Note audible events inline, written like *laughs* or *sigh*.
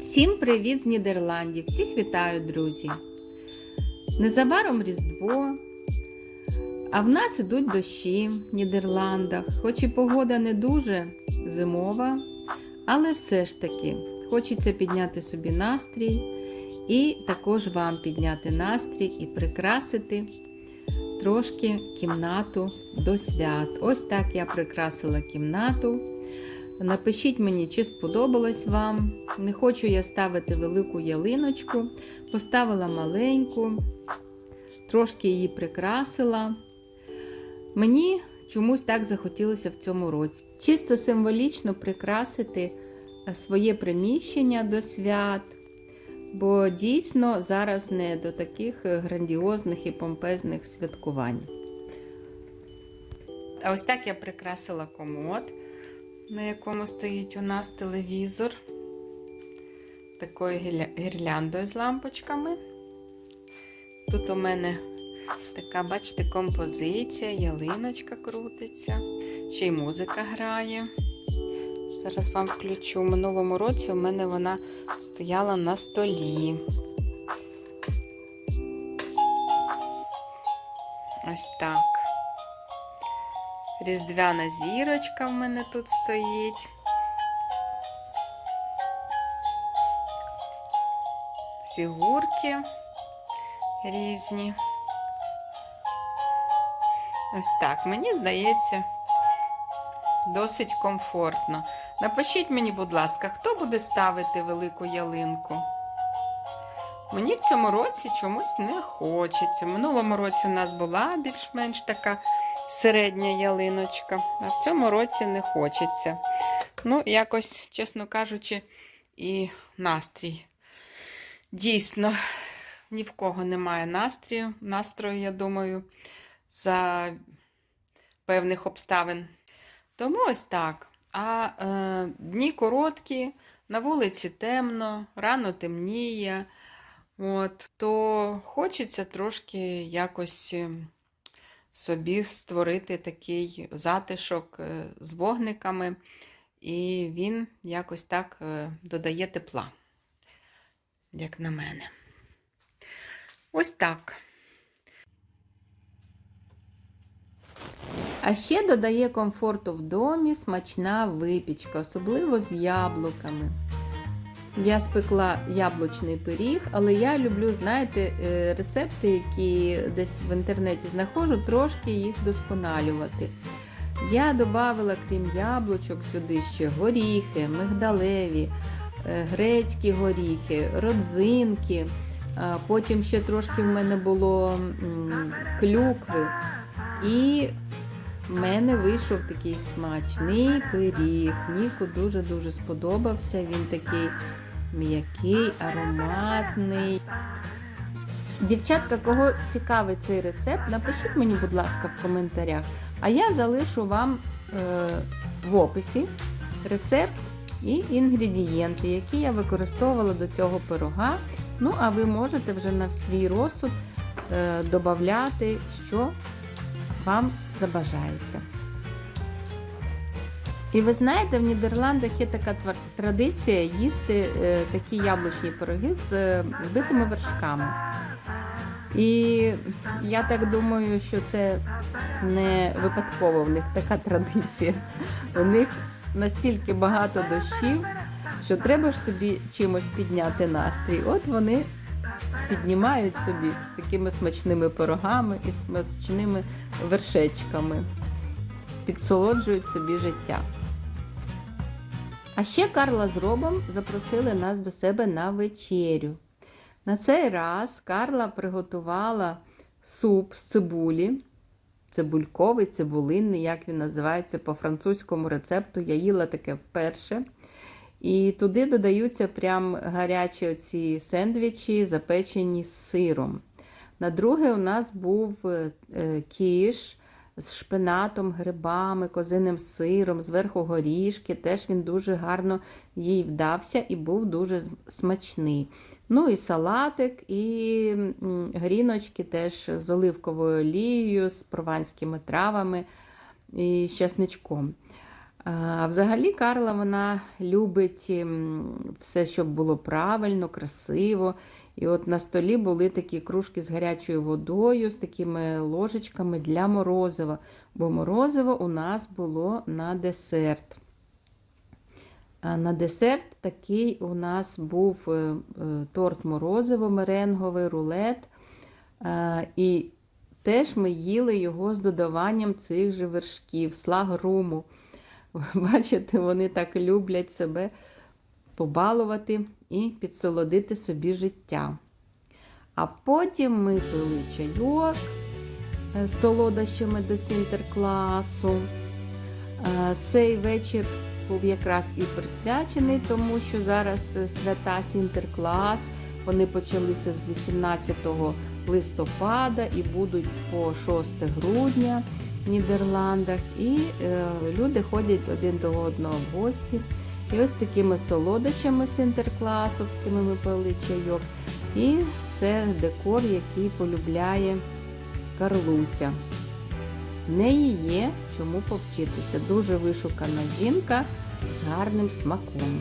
Всім привіт з Нідерландів! Всіх вітаю, друзі! Незабаром Різдво, а в нас ідуть дощі в Нідерландах. Хоч і погода не дуже зимова, але все ж таки хочеться підняти собі настрій і також вам підняти настрій і прикрасити трошки кімнату до свят. Ось так я прикрасила кімнату. Напишіть мені, чи сподобалось вам. Не хочу я ставити велику ялиночку. Поставила маленьку, трошки її прикрасила. Мені чомусь так захотілося в цьому році. Чисто символічно прикрасити своє приміщення до свят. Бо дійсно зараз не до таких грандіозних і помпезних святкувань. А ось так я прикрасила комод на якому стоїть у нас телевізор. Такою гірляндою з лампочками. Тут у мене така, бачите, композиція, ялиночка крутиться, ще й музика грає. Зараз вам включу. У минулому році у мене вона стояла на столі. Ось так. Різдвяна зірочка в мене тут стоїть. Фігурки різні. Ось так, мені здається, досить комфортно. Напишіть мені, будь ласка, хто буде ставити велику ялинку? Мені в цьому році чомусь не хочеться. В минулому році у нас була більш-менш така середня ялиночка, а в цьому році не хочеться. Ну, якось, чесно кажучи, і настрій. Дійсно, ні в кого немає настрію, настрою, я думаю, за певних обставин. Тому ось так. А е, дні короткі, на вулиці темно, рано темніє. От, То хочеться трошки якось собі створити такий затишок е, з вогниками, і він якось так е, додає тепла, як на мене. Ось так. А ще додає комфорту в домі смачна випічка, особливо з яблуками. Я спекла яблучний пиріг, але я люблю, знаєте, е, рецепти, які десь в інтернеті знаходжу, трошки їх досконалювати. Я додавала, крім яблучок, сюди ще горіхи, мигдалеві, е, грецькі горіхи, родзинки. Потім ще трошки в мене було клюкви. І в мене вийшов такий смачний пиріг. Ніку дуже-дуже сподобався. Він такий м'який, ароматний. Дівчатка, кого цікавий цей рецепт, напишіть мені, будь ласка, в коментарях. А я залишу вам е, в описі рецепт і інгредієнти, які я використовувала до цього пирога. Ну, а ви можете вже на свій розсуд е, додати, що вам забажається. І ви знаєте, в Нідерландах є така традиція їсти е, такі яблучні пироги з е, вбитими вершками. І я так думаю, що це не випадково в них така традиція. У них настільки багато дощів, що треба ж собі чимось підняти настрій. От вони піднімають собі такими смачними пирогами і смачними вершечками, підсолоджують собі життя. А ще Карла з Робом запросили нас до себе на вечерю. На цей раз Карла приготувала суп з цибулі, цибульковий, цибулинний, як він називається по французькому рецепту. Я їла таке вперше. І туди додаються прям гарячі оці сендвічі, запечені з сиром. На друге, у нас був е, кіш з шпинатом, грибами, козиним сиром, зверху горішки. Теж він дуже гарно їй вдався і був дуже смачний. Ну і салатик, і гріночки теж з оливковою олією, з прованськими травами і з часничком. Взагалі Карла вона любить все, щоб було правильно, красиво. І от на столі були такі кружки з гарячою водою, з такими ложечками для морозива, бо морозиво у нас було на десерт. А на десерт такий у нас був е, е, торт морозиво, меренговий рулет. І теж ми їли його з додаванням цих же вершків, слагруму. *laughs* Бачите, вони так люблять себе побалувати і підсолодити собі життя. А потім ми пили чайок е, з солодощами до сінтеркласу. Е, Цей вечір був якраз і присвячений, тому що зараз е, свята Сінтерклас. Вони почалися з 18 листопада і будуть по 6 грудня Нідерландах. І е, люди ходять один до одного в гості. І ось такими солодощами сінтеркласовськими ми пили чайок. І це декор, який полюбляє Карлуся. В неї є чому повчитися. Дуже вишукана жінка з гарним смаком.